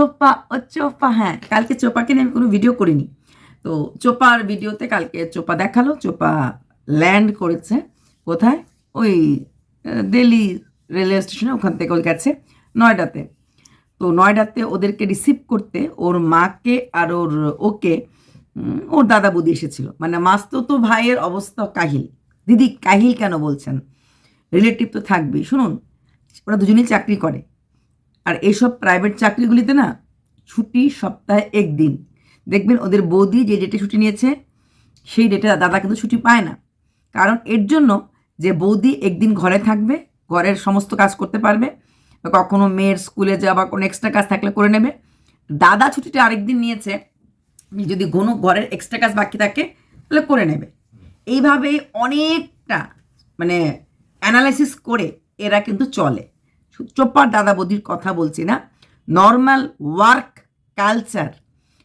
চোপা, ও চোপা হ্যাঁ কালকে চোপাকে নিয়ে আমি কোনো ভিডিও করিনি। তো চোপার ভিডিওতে কালকে চোপা দেখাল, চোপা ল্যান্ড করেছে কোথায়? ওই দিল্লি রেলওয়ে স্টেশনে ওখান থেকে ওই গেছে নয়ডাতে। তো নয়ডাতে ওদেরকে রিসিভ করতে ওর মাকে আর ওর ওকে ওর দাদা বুদি এসেছিল। মানে মাস্তো তো ভাইয়ের অবস্থা কাহিল। দিদি কাহিল কেন বলছেন? রিলেটিভ তো থাকবেই। শুনুন, ওরা দুজনেই চাকরি করে। আর এইসব প্রাইভেট চাকরিগুলিতে না ছুটি সপ্তাহে একদিন। দেখবেন ওদের বৌদি যে ডেটে ছুটি নিয়েছে, সেই ডেটে দাদা কিন্তু ছুটি পায় না। কারণ এর জন্য যে বৌদি একদিন ঘরে থাকবে, ঘরের সমস্ত কাজ করতে পারবে, বা কখনো মেয়ের স্কুলে যাওয়া কোনো এক্সট্রা কাজ থাকলে করে নেবে। দাদা ছুটিটা আরেকদিন নিয়েছে, যদি কোনো ঘরের এক্সট্রা কাজ বাকি থাকে, তাহলে করে নেবে। এইভাবে অনেকটা মানে অ্যানালাইসিস করে এরা কিন্তু চলে। চোপ্পার দাদা বৌদির কথা বলছি না। নর্মাল ওয়ার্ক কালচার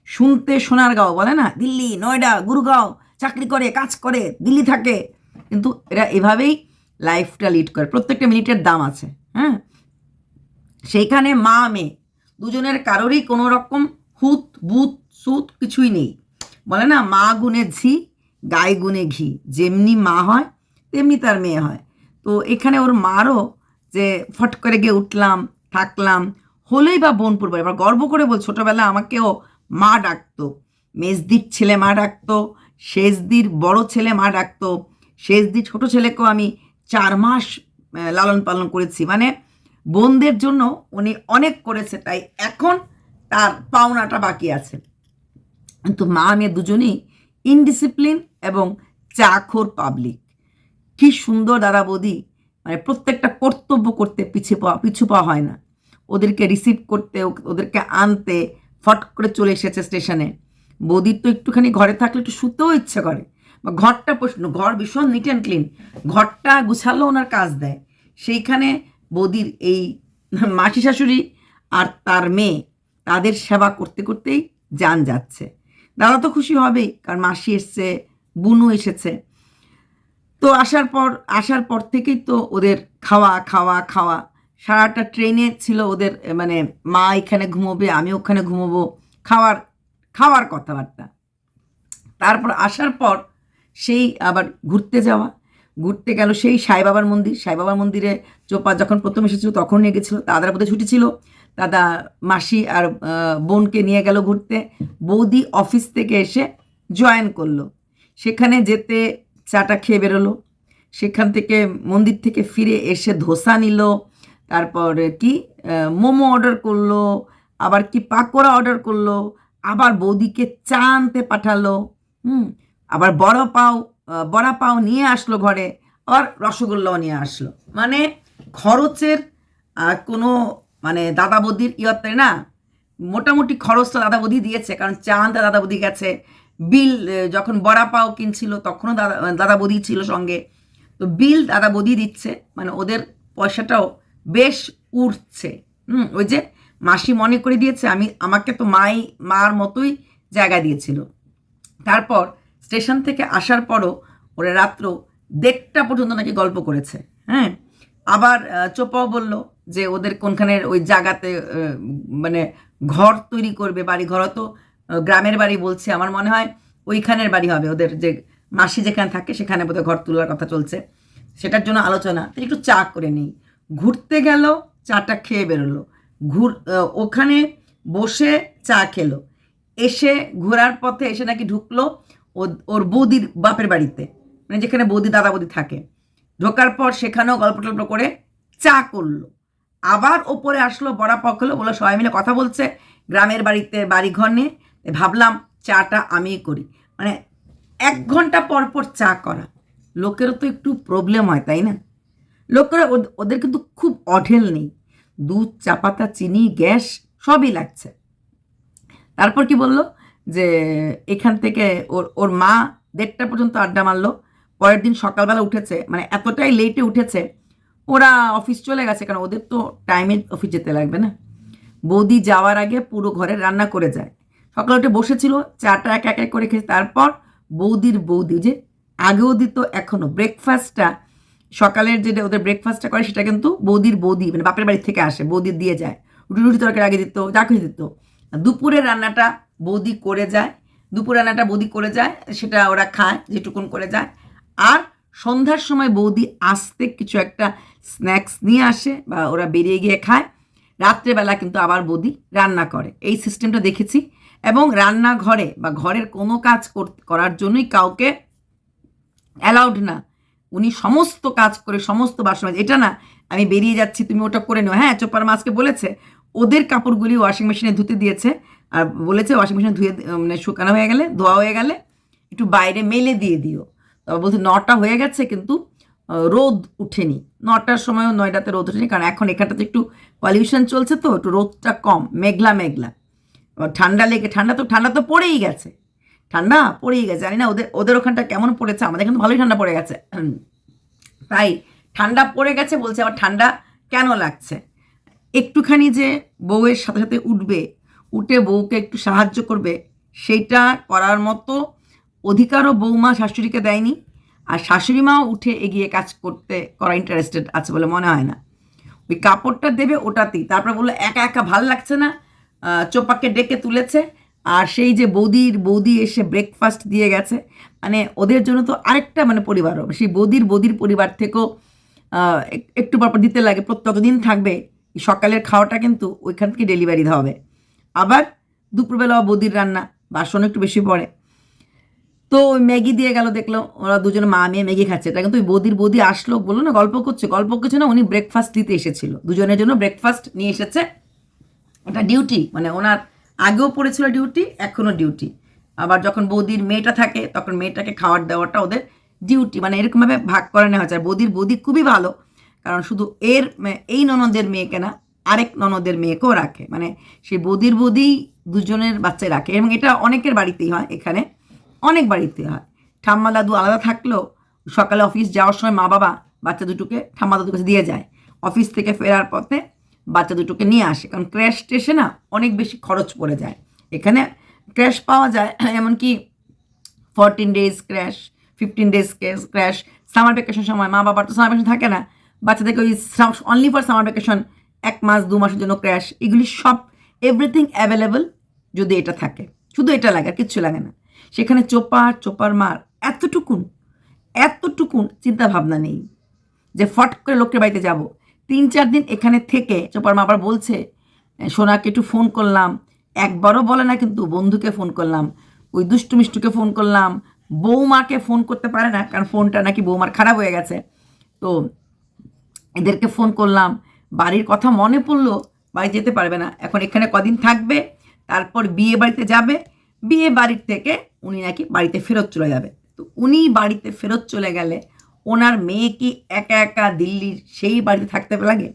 শুনতে শোনার গাঁও বলে না? দিল্লি, নয়ডা, গুরগাঁও, চাকরি করে, কাজ করে, দিল্লি থাকে। কিন্তু এরা এভাবেই লাইফটা লিড করে। প্রত্যেকটা মিনিটের দাম আছে হ্যাঁ? সেইখানে মা, মেয়ে, দুজনের কারোরই কোনো রকম হুত বুত সুত কিছুই নেই। বলে না, মা গুনে ঝি, গায়ে গুনে ঘি। যেমনি মা হয়, তেমনি তার মেয়ে হয়। তো এখানে ওর মারও যে ফট করে গিয়ে উঠলাম, থাকলাম, হলেই বা বোনপুর বাড়ি এবার গর্ব করে বল, ছোটোবেলা আমাকেও মা ডাকতো, মেজদির ছেলে মা ডাকতো, শেষদির বড় ছেলে মা ডাকতো, শেষদির ছোট ছেলেকেও আমি চার মাস লালন পালন করেছি। মানে বোনদের জন্য উনি অনেক করেছে, তাই এখন তার পাওনাটা বাকি আছে। কিন্তু মা মেয়ে দুজনেই ইনডিসিপ্লিন এবং চাখোর পাবলিক। কি সুন্দর দাদা বৌদি মানে প্রত্যেকটা কর্তব্য করতে পিছিয়ে পাওয়া পিছু পাওয়া হয় না। ওদেরকে রিসিভ করতে, ওদেরকে আনতে, ফট করে চলে এসেছে স্টেশনে বৌদির তো একটুখানি ঘরে থাকলে একটু শুতেও ইচ্ছে করে। বা ঘরটা প্রশ্ন ঘর ভীষণ নিট অ্যান্ড ক্লিন ঘরটা গুছালো ওনার কাজ দেয়। সেইখানে বৌদির এই মাসি শাশুড়ি আর তার মেয়ে, তাদের সেবা করতে করতেই যান যাচ্ছে। দাদা তো খুশি হবেই, কারণ মাসি এসছে, বুনু এসেছে। তো আসার পর আসার পর থেকেই তো ওদের খাওয়া খাওয়া খাওয়া। সারাটা ট্রেনে ছিল ওদের মানে মা এখানে ঘুমোবে, আমি ওখানে ঘুমোবো। খাওয়ার খাওয়ার কথাবার্তা। তারপর আসার পর সেই আবার ঘুরতে যাওয়া। ঘুরতে গেল সেই সাই বাবার মন্দির। সাই বাবার মন্দিরে চোপা যখন প্রথম এসেছিল তখন নিয়ে গেছিল। দাদার বোধহয় ছুটি ছিল। দাদা, মাসি আর বোনকে নিয়ে গেল ঘুরতে। বৌদি অফিস থেকে এসে জয়েন করল। সেখানে যেতে চাটা খেয়ে বেরোলো। সেখান থেকে মন্দির থেকে ফিরে এসে ধোসা নিল, তারপর কি মোমো অর্ডার করল, আবার কি পাকোড়া অর্ডার করল, আবার বৌদিকে চা আনতে পাঠালো, হুম, আবার বড় পাও বড়া পাও নিয়ে আসলো ঘরে, আর রসগোল্লাও নিয়ে আসলো। মানে খরচের কোনো মানে দাদা বৌদির ইয়ত্তে না, মোটামুটি খরচটা দাদা বৌদি দিয়েছে, কারণ চা আনতে দাদা বৌদি গেছে বিল যখন বড়া পাও কিনছিল, তখনও দাদা দাদা বৌদি ছিল সঙ্গে। তো বিল দাদা বৌদি দিচ্ছে মানে ওদের পয়সাটাও বেশ উঠছে হুম, ওই যে মাসি মনে করে দিয়েছে, আমি, আমাকে তো মাই, মার মতোই জায়গা দিয়েছিল। তারপর স্টেশন থেকে আসার পরও ওরা রাত্র দেড়টা পর্যন্ত নাকি গল্প করেছে। হ্যাঁ আবার চোপাও বলল যে ওদের কোনখানের ওই জায়গাতে মানে ঘর তৈরি করবে বাড়ি ঘরও তো গ্রামের বাড়ি বলছে, আমার মনে হয় ওইখানের বাড়ি হবে ওদের যে মাসি যেখানে থাকে সেখানে বোধহয় ঘর তোলার কথা চলছে। সেটার জন্য আলোচনা। একটু চা করে নিই। ঘুরতে গেল, চাটা খেয়ে বেরোলো। ঘুর ওখানে বসে চা খেলো। এসে ঘোরার পথে এসে নাকি ঢুকলো ওর বৌদির বাপের বাড়িতে। মানে যেখানে বৌদি, দাদা বৌদি থাকে। ঢোকার পর সেখানেও গল্প টল্প করে চা করল। আবার ওপরে আসলো বড়া পক হলো বলে সবাই মিলে কথা বলছে। গ্রামের বাড়িতে বাড়ি ঘর নিয়ে ভাবলাম চাটা আমিই করি। মানে এক ঘণ্টা পর পর চা করা। লোকেরও তো একটু প্রবলেম হয়, তাই না? লোকেরা ওদ- ওদের কিন্তু খুব অঢেল নেই। দুধ, চা পাতা, চিনি, গ্যাস সবই লাগছে। তারপর কি বলল? যে এখান থেকে ওর ওর মা দেড়টা পর্যন্ত আড্ডা মারলো। পরের দিন সকালবেলা উঠেছে মানে এতটাই লেটে উঠেছে, ওরা অফিস চলে গেছে, কারণ ওদের তো টাইমে অফিস যেতে লাগবে না। বৌদি যাওয়ার আগে পুরো ঘরে রান্না করে যায়। সকালে উঠে বসেছিল, চাটা এক এক করে খেয়েছে। তারপর বৌদির বৌদি, যে আগেও দিত এখনও ব্রেকফাস্টটা সকালের যেটা ওদের ব্রেকফাস্টটা করে, সেটা কিন্তু বৌদির বৌদি মানে বাপের বাড়ি থেকে আসে বৌদির দিয়ে যায়। রুটি রুটি তরকারি আগে দিত, যা কিছু দিত। দুপুরের রান্নাটা বৌদি করে যায়, দুপুর রান্নাটা বৌদি করে যায়, সেটা ওরা খায়, যেটুকুন করে যায়। আর সন্ধ্যার সময় বৌদি আসতে কিছু একটা স্ন্যাক্স নিয়ে আসে, বা ওরা বেরিয়ে গিয়ে খায়। রাত্রেবেলা কিন্তু আবার বৌদি রান্না করে। এই সিস্টেমটা দেখেছি। এবং রান্নাঘরে বা ঘরের কোনো কাজ কর- করার জন্যই কাউকে অ্যালাউড না। উনি সমস্ত কাজ করে, সমস্ত বাসন এটা না, আমি বেরিয়ে যাচ্ছি, তুমি ওটা করে নিও। হ্যাঁ চোপার মাছকে বলেছে, ওদের কাপড়গুলি ওয়াশিং মেশিনে ধুতে দিয়েছে। আর বলেছে ওয়াশিং মেশিনে ধুয়ে মানে শুকানো হয়ে গেলে, ধোয়া হয়ে গেলে, একটু বাইরে মেলে দিয়ে দিও। তবে বলছে, নটা হয়ে গেছে, কিন্তু রোদ উঠেনি। নটার সময়ও নয়টাতে রোদ ওঠেনি কারণ এখন এখানটাতে একটু পলিউশন চলছে তো, একটু রোদটা কম, মেঘলা মেঘলা। ঠান্ডা লেগে, ঠান্ডা তো ঠান্ডা তো পড়েই গেছে। ঠান্ডা পড়েই গেছে, জানি না ওদের ওদের ওখানটা কেমন পড়েছে, আমাদের কিন্তু ভালোই ঠান্ডা পড়ে গেছে। তাই ঠান্ডা পড়ে গেছে বলছে, আবার ঠান্ডা কেন লাগছে? একটুখানি যে বউয়ের সাথে সাথে উঠবে, উঠে বউকে একটু সাহায্য করবে সেইটা করার মতো অধিকারও বৌমা শাশুড়িকে দেয়নি। আর শাশুড়ি মাও উঠে এগিয়ে কাজ করতে, করা ইন্টারেস্টেড আছে বলে মনে হয় না। ওই কাপড়টা দেবে ওটাতেই, তারপরে বলল, একা একা ভালো লাগছে না চোপাকে ডেকে তুলেছে। আর সেই যে বৌদির, বৌদি এসে ব্রেকফাস্ট দিয়ে গেছে। মানে ওদের জন্য তো আরেকটা মানে পরিবার হবে। সেই বৌদির বৌদির পরিবার থেকেও এক- একটু পরপর দিতে লাগে। প্রত্যেক দিন থাকবে। সকালের খাওয়াটা কিন্তু ওইখান থেকে ডেলিভারি দেওয়া হবে। আবার দুপুরবেলা বৌদির রান্না। বাসন একটু বেশি পড়ে। তো ওই ম্যাগি দিয়ে গেল, দেখল ওরা দুজনে মা মেয়ে ম্যাগি খাচ্ছে। এটা কিন্তু ওই বৌদির, বৌদি আসলো, বলল, না, গল্প করছে গল্প করছে না। উনি ব্রেকফাস্ট দিতে এসেছিল। দুজনের জন্য ব্রেকফাস্ট নিয়ে এসেছে। এটা ডিউটি মানে ওনার আগেও পড়েছিল ডিউটি এখনও ডিউটি আবার যখন বৌদির মেয়েটা থাকে, তখন মেয়েটাকে খাবার দেওয়াটা ওদের ডিউটি মানে এরকমভাবে ভাগ করে নেওয়া হয়েছে বৌদির, বৌদি খুবই ভালো, কারণ শুধু এর মে- এই ননদের মেয়েকে না, আরেক ননদের মেয়েকেও রাখে। মানে সেই বৌদির, বৌদি দুজনের বাচ্চাই রাখে। এবং এটা অনেকের বাড়িতেই হয়, এখানে অনেক বাড়িতে হয়। ঠাম্মা দাদু আলাদা থাকলেও সকালে অফিস যাওয়ার সময় মা বাবা বাচ্চা দুটোকে ঠাম্মা দাদুর কাছে দিয়ে যায়। অফিস থেকে ফেরার পথে বাচ্চা দুটোকে নিয়ে আসে। কারণ ক্র্যাশ টেসে না অনেক বেশি খরচ পড়ে যায়। এখানে ক্র্যাশ পাওয়া যায়, এমনকি fourteen days crash fifteen days crash summer vacation সময়, মা বাবার তো সামার ভ্যাকেশন থাকে না। বাচ্চাদেরকে ওই অনলি ফর সামার ভ্যাকেশন এক মাস, দু মাসের জন্য ক্র্যাশ এগুলি সব এভরিথিং অ্যাভেলেবল যদি এটা থাকে। শুধু এটা লাগে, আর কিচ্ছু লাগে না। সেখানে চোপার চোপার মার, এতটুকুন এতটুকুন চিন্তা ভাবনা নেই যে ফট করে লোকের বাড়িতে যাব। তিন, চার দিন এখানে থেকে চোপার মা আবার বলছে, সোনাকে একটু ফোন করলাম। একবারও বলে না কিন্তু বন্ধুকে ফোন করলাম। ওই দুষ্টু মিষ্টুকে ফোন করলাম। বৌমাকে ফোন করতে পারে না, কারণ ফোনটা নাকি বৌমার খারাপ হয়ে গেছে। তো এদেরকে ফোন করলাম। বাড়ির কথা মনে পড়ল, বাড়ি যেতে পারবে না। এখন এখানে কদিন থাকবে, তারপর বিয়ে বাড়িতে যাবে। বিয়ে বাড়ির থেকে উনি নাকি বাড়িতে ফেরত চলে যাবে। তো উনি বাড়িতে ফেরত চলে গেলে ওনার মেয়ে কি একা একা দিল্লির সেই বাড়িতে থাকতে লাগে?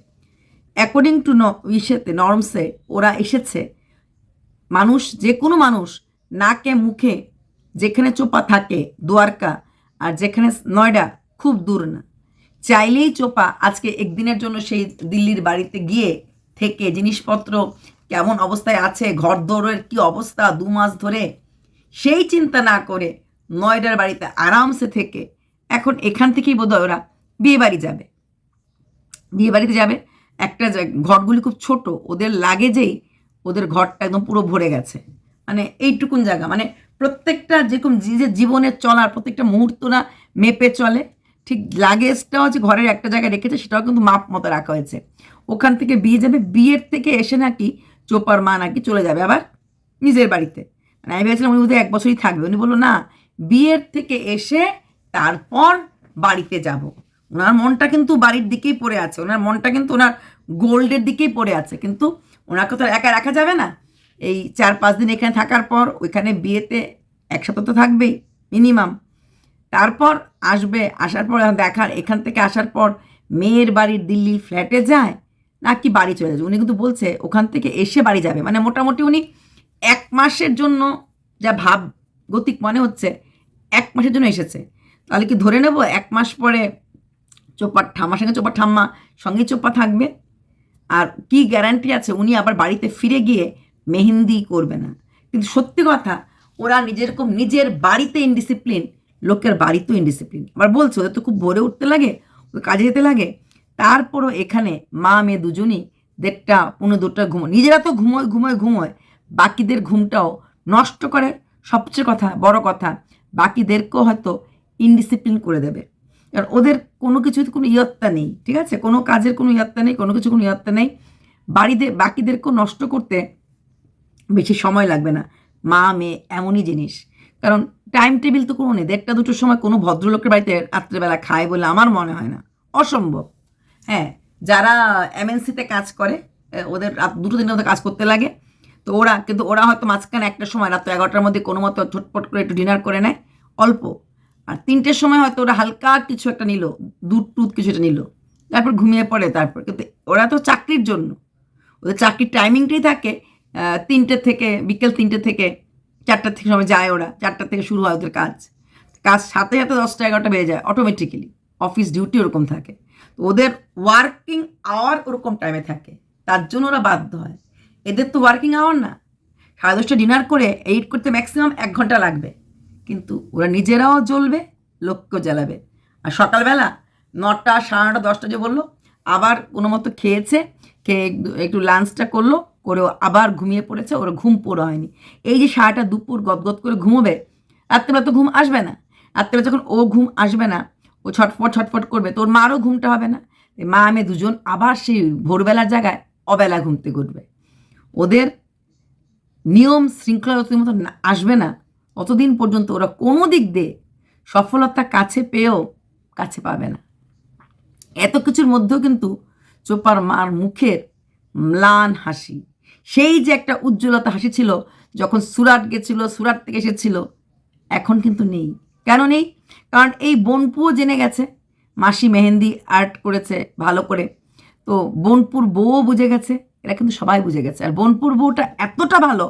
অ্যাকর্ডিং টু ন ইসেতে নর্মসে ওরা এসেছে। মানুষ, যে কোনো মানুষ, নাকে, মুখে, যেখানে চোপা থাকে, দুয়ারকা, আর যেখানে নয়ডা, খুব দূর না। চাইলেই চোপা আজকে একদিনের জন্য সেই দিল্লির বাড়িতে গিয়ে থেকে জিনিসপত্র কেমন অবস্থায় আছে ঘর দৌড়ের কি অবস্থা দু মাস ধরে, সেই চিন্তা না করে নয়ডার বাড়িতে আরামসে থেকে এখন এখান থেকেই বোধহয় ওরা বিয়ে বাড়ি যাবে। বিয়ে বাড়িতে যাবে। একটা ঘরগুলি খুব ছোট, ওদের লাগেজেই ওদের ঘরটা একদম পুরো ভরে গেছে। মানে এইটুকুন জায়গা। মানে প্রত্যেকটা যেরকম যে জীবনের চলার, প্রত্যেকটা মুহূর্ত না মেপে চলে, ঠিক লাগেজটাও যে ঘরের একটা জায়গায় রেখেছে, সেটাও কিন্তু মাপ মতো রাখা হয়েছে। ওখান থেকে বিয়ে যাবে, বিয়ের থেকে এসে নাকি চোপার মা নাকি চলে যাবে আবার নিজের বাড়িতে। মানে আমি ভেবেছিলাম উনি বোধহয় এক বছরই থাকবে। উনি বলল, না, বিয়ের থেকে এসে তারপর বাড়িতে যাব। ওনার মনটা কিন্তু বাড়ির দিকেই পড়ে আছে। ওনার মনটা কিন্তু ওনার গোল্ডের দিকেই পড়ে আছে। কিন্তু ওনাকে তো একা রাখা যাবে না। এই চার, পাঁচ দিন এখানে থাকার পর ওইখানে বিয়েতে এক সপ্তাহ তো থাকবেই মিনিমাম তারপর আসবে, আসার পর দেখার, এখান থেকে আসার পর মেয়ের বাড়ির দিল্লি ফ্ল্যাটে যায় নাকি বাড়ি চলে যাবে উনি কিন্তু বলছে ওখান থেকে এসে বাড়ি যাবে। মানে মোটামুটি উনি এক মাসের জন্য যা ভাব, গতিক মনে হচ্ছে, এক মাসের জন্য এসেছে। তাহলে কি ধরে নেব এক মাস পরে চোপার ঠাম্মার সঙ্গে চোপার ঠাম্মা সঙ্গে চোপা থাকবে? আর কি গ্যারান্টি আছে উনি আবার বাড়িতে ফিরে গিয়ে মেহেন্দি করবে না? কিন্তু সত্যি কথা, ওরা নিজেরকম নিজের বাড়িতে ইনডিসিপ্লিন লোকের বাড়িতেও ইনডিসিপ্লিন আবার বলছে, ওদের তো খুব ভোরে উঠতে লাগে কাজে যেতে লাগে। তারপরও এখানে মা, মেয়ে দুজনই দেড়টা পনেরো দুটা ঘুমোয়। নিজেরা তো ঘুমোয় ঘুমোয় ঘুমোয়। বাকিদের ঘুমটাও নষ্ট করে। সবচেয়ে কথা, বড় কথা, বাকিদেরকেও হয়তো ইনডিসিপ্লিন করে দেবে। কারণ ওদের কোনো কিছুতে কোনো ইয়ত্তা নেই, ঠিক আছে? কোনো কাজের কোনো ইয়ত্তা নেই, কোনো কিছু কোনো ইয়ত্তা নেই। বাড়িতে বাকিদেরকেও নষ্ট করতে বেশি সময় লাগবে না। মা, মেয়ে, এমনই জিনিস। কারণ টাইম টেবিল তো কোনো নেই। দেড়টা, দুটোর সময় কোনো ভদ্রলোকের বাড়িতে রাত্রেবেলা খায় বলে আমার মনে হয় না। অসম্ভব। হ্যাঁ যারা এমএনসিতে কাজ করে ওদের রাত, দুটো দিনের মধ্যে কাজ করতে লাগে। তো ওরা, কিন্তু ওরা হয়তো মাঝখানে একটা সময়, রাত এগারোটার মধ্যে কোনো মতো ছটপট করে একটু ডিনার করে নেয়। অল্প। আর তিনটের সময় হয়তো ওরা হালকা কিছু একটা নিল, দুধ টুধ কিছু একটা নিল, তারপর ঘুমিয়ে পড়ে তারপর। কিন্তু ওরা তো চাকরির জন্য। ওদের চাকরির টাইমিংটাই থাকে তিনটে থেকে, বিকেল তিনটে থেকে চারটার থেকে সময় যায় ওরা চারটার থেকে শুরু হয় ওদের কাজ। কাজ সাথে সাথে দশটা এগারোটা বেজে যায় অটোমেটিক্যালি অফিস ডিউটি ওরকম থাকে। তো ওদের ওয়ার্কিং আওয়ার ওরকম টাইমে থাকে। তার জন্য ওরা বাধ্য হয়। এদের তো ওয়ার্কিং আওয়ার না। সাড়ে দশটা ডিনার করে এইট করতে ম্যাক্সিমাম এক ঘণ্টা লাগবে। কিন্তু ওরা নিজেরাও জ্বলবে, লোককেও জ্বালাবে। আর সকালবেলা নটা, সাড়ে নটা, দশটা যে বলল, আবার কোনো মতো খেয়েছে, খেয়ে একটু- লাঞ্চটা করল করে আবার ঘুমিয়ে পড়েছে, ওরা ঘুম পুরো হয়নি। এই যে সারাটা দুপুর গদগদ করে ঘুমোবে, রাত্রেবেলা তো ঘুম আসবে না। রাত্রেবেলা যখন ও ঘুম আসবে না, ও ছটফট ছটফট করবে, তোর মারও ঘুমটা হবে না। মা, আমি দুজন আবার সেই ভোরবেলার জায়গায় অবেলা ঘুমতে ঘুরবে ওদের নিয়ম শৃঙ্খলা মতো আসবে না। ততদিন পর্যন্ত ওরা কোনো দিক দিয়ে সফলতা কাছে পেয়েও কাছে পাবে না। এত কিছুর মধ্যেও কিন্তু চোপার মার মুখের ম্লান হাসি। সেই যে একটা উজ্জ্বলতা হাসি ছিল, যখন সুরাট গেছিল, সুরাট থেকে এসেছিল, এখন কিন্তু নেই। কেন নেই? কারণ এই বোনপুও জেনে গেছে, মাসি মেহেন্দি আর্ট করেছে ভালো করে। তো বনপুর বউও বুঝে গেছে, এরা কিন্তু সবাই বুঝে গেছে। আর বোনপুর বউটা এতটা ভালো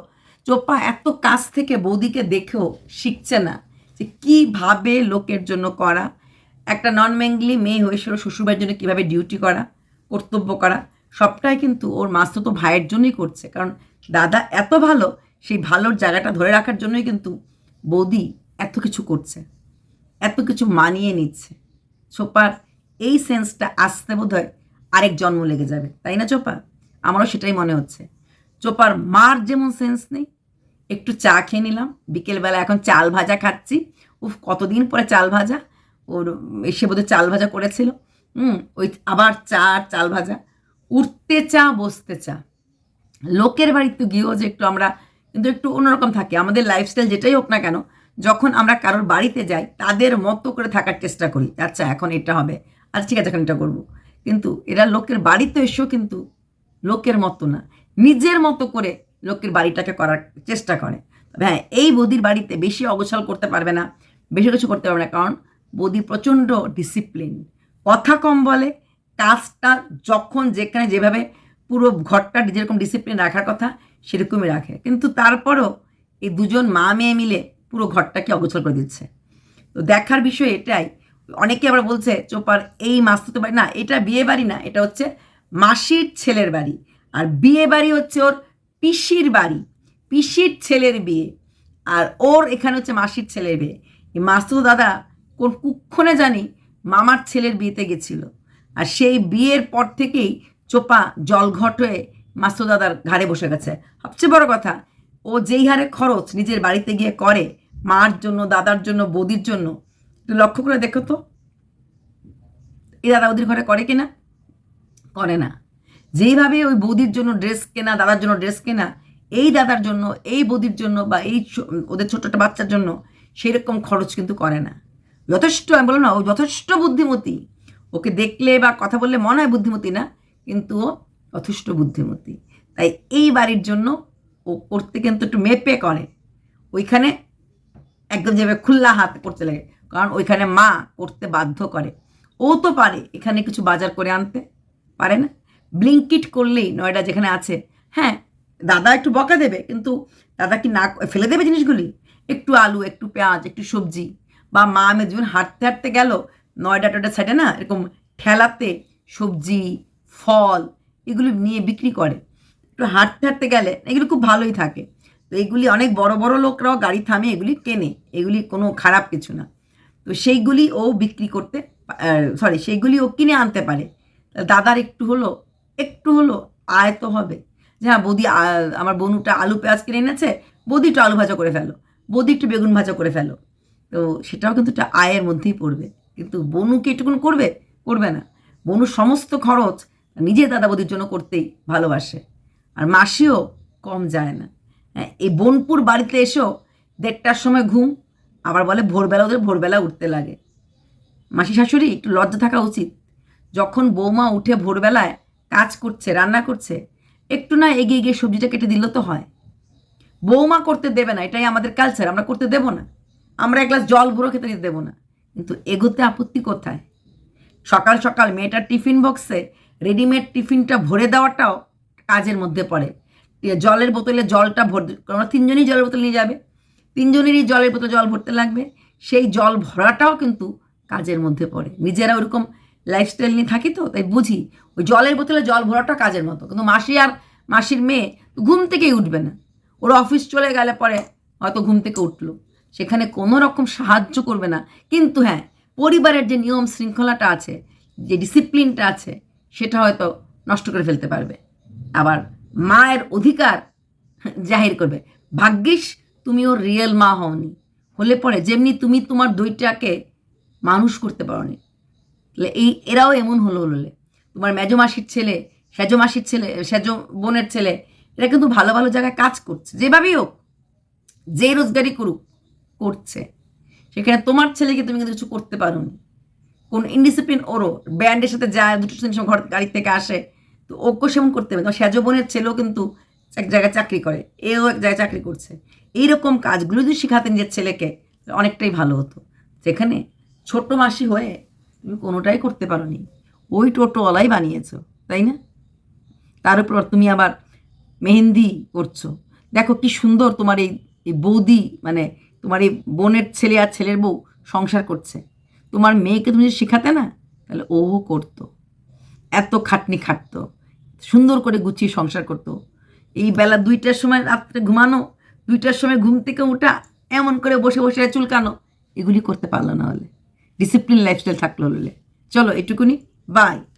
চোপা এত কাছ থেকে বৌদিকে দেখেও শিখছে না যে কীভাবে লোকের জন্য করা। একটা নন বেঙ্গলি মেয়ে হয়ে সেও শ্বশুরবাড়ির জন্য কীভাবে ডিউটি করা, কর্তব্য করা, সবটাই কিন্তু ওর মাস্তুতো ভাইয়ের জন্যই করছে। কারণ দাদা এত ভালো, সেই ভালোর জায়গাটা ধরে রাখার জন্যই কিন্তু বৌদি এত কিছু করছে, এত কিছু মানিয়ে নিচ্ছে। চোপার এই সেন্সটা আসতে বোধ হয় আরেক জন্ম লেগে যাবে, তাই না চোপা আমারও সেটাই মনে হচ্ছে। চোপার মার যেমন সেন্স নেই একটু চা খেয়ে নিলাম। বিকেলবেলা এখন চাল ভাজা খাচ্ছি। উফ, কতদিন পরে চাল ভাজা? ওর এসে বোধহয় চাল ভাজা করেছিল। হুম, ওই আবার চা আর চাল ভাজা। উঠতে চা, বসতে চা। লোকের বাড়িতে গিয়েও যে একটু আমরা কিন্তু একটু অন্যরকম থাকি। আমাদের লাইফস্টাইল যেটাই হোক না কেন, যখন আমরা কারোর বাড়িতে যাই, তাদের মতো করে থাকার চেষ্টা করি। আচ্ছা এখন এটা হবে। আচ্ছা ঠিক আছে, এখন এটা করব। কিন্তু এরা লোকের বাড়িতে এসেও কিন্তু লোকের মতো না। নিজের মতো করে লোকের বাড়িটাকে করার চেষ্টা করে। তবে হ্যাঁ এই বৌদির বাড়িতে বেশি অগোছাল করতে পারবে না, বেশি কিছু করতে পারবে না, কারণ বৌদি প্রচণ্ড ডিসিপ্লিন কথা কম বলে, কাজটা যখন যেখানে যেভাবে পুরো ঘরটা যেরকম ডিসিপ্লিন রাখার কথা, সেরকমই রাখে। কিন্তু তারপরও এই দুজন মা মেয়ে মিলে পুরো ঘরটাকে অগোছল করে দিচ্ছে। তো দেখার বিষয় এটাই, অনেকে আবার বলছে, চোপার এই মাস্তুতো বাড়ি, না, এটা বিয়ে বাড়ি না, এটা হচ্ছে মাসির ছেলের বাড়ি। আর বিয়ে বাড়ি হচ্ছে ওর পিসির বাড়ি, পিসির ছেলের বিয়ে। আর ওর এখানে হচ্ছে মাসির ছেলের বিয়ে। এই মাস্তুতো দাদা কোন কুক্ষণে জানি মামার ছেলের বিয়েতে গেছিল। আর সেই বিয়ের পর থেকেই চোপা জলঘট হয়ে মাস্তুতো দাদার ঘাড়ে বসে গেছে। সবচেয়ে বড় কথা, ও যেই হারে খরচ নিজের বাড়িতে গিয়ে করে, মার জন্য, দাদার জন্য, বৌদির জন্য লক্ষ্য করে দেখো তো। এই দাদা ওদের ঘরে করে কিনা? করে না। যেইভাবে ওই বৌদির জন্য ড্রেস কেনা, দাদার জন্য ড্রেস কেনা, এই দাদার জন্য, এই বৌদির জন্য বা এই ওদের ছোট একটা বাচ্চার জন্য সেই রকম খরচ কিন্তু করে না। যথেষ্ট, আমি বললাম না, ও যথেষ্ট বুদ্ধিমতী। ওকে দেখলে বা কথা বললে মনে হয় বুদ্ধিমতী না, কিন্তু ও যথেষ্ট বুদ্ধিমতী। তাই এই বাড়ির জন্য ও করতে কিন্তু একটু মেপে করে। ওইখানে একদম যেভাবে খুল্লা হাত করতে লাগে, কারণ ওইখানে মা করতে বাধ্য করে। ও তো পারে এখানে কিছু বাজার করে আনতে, পারে না? ব্লিঙ্কিট করলেই নয়ডা যেখানে আছে হ্যাঁ দাদা একটু বকা দেবে, কিন্তু দাদা কি না ফেলে দেবে জিনিসগুলি? একটু আলু, একটু পেঁয়াজ, একটু সবজি। বা মা আমি যখন হাঁটতে হাঁটতে গেল, নয়ডা টয়ডা সাইডে না এরকম ঠেলাতে সবজি, ফল এগুলি নিয়ে বিক্রি করে। একটু হাঁটতে হাঁটতে গেলে এগুলো খুব ভালোই থাকে। তো এগুলি অনেক বড় বড় লোকরাও গাড়ি থামে এগুলি কেনে। এগুলি কোনো খারাপ কিছু না। তো সেইগুলি ও বিক্রি করতে সরি সেইগুলি ও কিনে আনতে পারে। দাদার একটু হলো একটু হলো আয় তো হবে। যে হ্যাঁ বৌদি আমার বনুটা আলু পেঁয়াজ কিনে এনেছে, বৌদি একটু আলু ভাজা করে ফেলো, বৌদি একটু বেগুন ভাজা করে ফেলো। তো সেটাও কিন্তু একটা আয়ের মধ্যেই পড়বে। কিন্তু বনু কি একটুকুন করবে? করবে না। বনুর সমস্ত খরচ নিজে দাদা বৌদির জন্য করতেই ভালোবাসে। আর মাসিও কম যায় না। হ্যাঁ এই বনপুর বাড়িতে এসেও দেড়টার সময় ঘুম, আবার বলে ভোরবেলা ওদের ভোরবেলা উঠতে লাগে। মাসি শাশুড়ি একটু লজ্জা থাকা উচিত। যখন বৌমা উঠে ভোরবেলায় কাজ করছে, রান্না করছে, একটু না এগিয়ে গিয়ে সবজিটা কেটে দিল তো হয়। বৌমা করতে দেবে না, এটাই আমাদের কালচার আমরা করতে দেব না। আমরা এক গ্লাস জল ভরো খেতে দিতে দেবো না। কিন্তু এগোতে আপত্তি কোথায়? সকাল সকাল মেয়েটার টিফিন বক্সে রেডিমেড টিফিনটা ভরে দেওয়াটাও কাজের মধ্যে পড়ে। জলের বোতলে জলটা ভর, আমরা তিনজনই জলের বোতল নিয়ে যাবে। তিনজনেরই জলের বোতলে জল ভরতে লাগবে। সেই জল ভরাটাও কিন্তু কাজের মধ্যে পড়ে। নিজেরা ওরকম লাইফস্টাইল নিয়ে থাকি তো, তাই বুঝি। ওই জলের বোতলে জল ভরাটা কাজের মতো। কিন্তু মাসি আর মাসির মেয়ে ঘুম থেকেই উঠবে না। ওর অফিস চলে গেলে পরে হয়তো ঘুম থেকে উঠল। সেখানে কোনো রকম সাহায্য করবে না। কিন্তু হ্যাঁ পরিবারের যে নিয়ম শৃঙ্খলাটা আছে, যে ডিসিপ্লিনটা আছে, সেটা হয়তো নষ্ট করে ফেলতে পারবে। আবার মায়ের অধিকার জাহির করবে। ভাগ্যিস তুমি ওর রিয়েল মা হওনি। হলে পরে যেমনি তুমি তোমার দুইটাকে মানুষ করতে পারো নি এই, এরাও এমন হলো হলে। তোমার মেজো মাসির ছেলে, সেজো মাসির ছেলে, সেজো বোনের ছেলে, এরা কিন্তু ভালো ভালো জায়গায় কাজ করছে। যেভাবেই হোক, যে রোজগারি করুক, করছে। সেখানে তোমার ছেলেকে তুমি কিন্তু কিছু করতে পারোনি। কোন ইনডিসিপ্লিন ওরও ব্যান্ডের সাথে যায়, দুটো তিন সময় ঘর গাড়ি থেকে আসে, তো ওকে সেমন করতে হবে। তোমার সেজো বোনের ছেলেও কিন্তু এক জায়গায় চাকরি করে, এও এক জায়গায় চাকরি করছে। এইরকম কাজগুলো যদি শেখাতেন নিজের ছেলেকে অনেকটাই ভালো হতো। সেখানে ছোট্ট মাসি হয়ে তুমি কোনোটাই করতে পারোনি। ওই টোটোওয়ালাই বানিয়েছো, তাই না? তার উপর তুমি আবার মেহেন্দি করছ। দেখো কি সুন্দর তোমার এই এই বৌদি মানে তোমার এই বোনের ছেলে আর ছেলের বউ সংসার করছে। তোমার মেয়েকে তুমি যদি শেখাতে না, তাহলে ও করতো। এত খাটনি খাটতো, সুন্দর করে গুছিয়ে সংসার করতো। এই বেলা দুইটার সময় রাত্রে ঘুমানো, দুইটার সময় ঘুম থেকে ওঠা এমন করে বসে বসে চুলকানো, এগুলি করতে পারল না হলে। ডিসিপ্লিন লাইফস্টাইল থাকল হলে। চলো এটুকুনি। Bye.